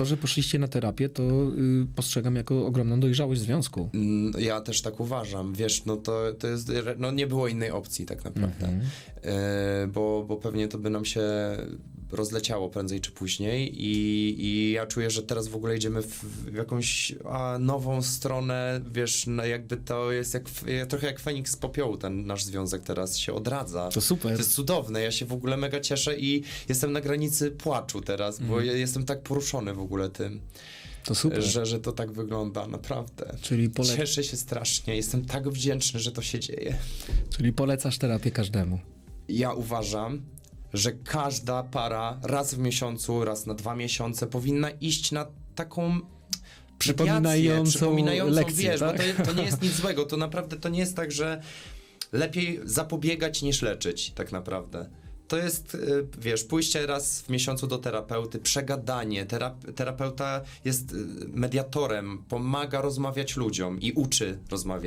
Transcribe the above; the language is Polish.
to, że poszliście na terapię, to y, postrzegam jako ogromną dojrzałość związku. Mm, Ja też tak uważam, wiesz, no to, to jest, no nie było innej opcji tak naprawdę, Mhm. E, bo, bo pewnie to by nam się rozleciało prędzej czy później i, i ja czuję, że teraz w ogóle idziemy w, w jakąś a, nową stronę, wiesz, no jakby to jest jak, trochę jak Feniks z popiołu ten nasz związek teraz się odradza. To super. To jest cudowne, ja się w ogóle mega cieszę i jestem na granicy płaczu teraz, bo Mhm. ja jestem tak poruszony w ogóle tym, To super. że, że to tak wygląda, naprawdę. Czyli, pole... Cieszę się strasznie, jestem tak wdzięczny, że to się dzieje. Czyli polecasz terapię każdemu. Ja uważam, że każda para raz w miesiącu, raz na dwa miesiące powinna iść na taką Przypominającą przypominającą lekcję, wiesz, tak? bo to, to nie jest nic złego, to naprawdę to nie jest tak, że lepiej zapobiegać niż leczyć, tak naprawdę. To jest, y, wiesz, pójście raz w miesiącu do terapeuty, przegadanie. Terap- terapeuta jest y, mediatorem, pomaga rozmawiać ludziom i uczy rozmawiać.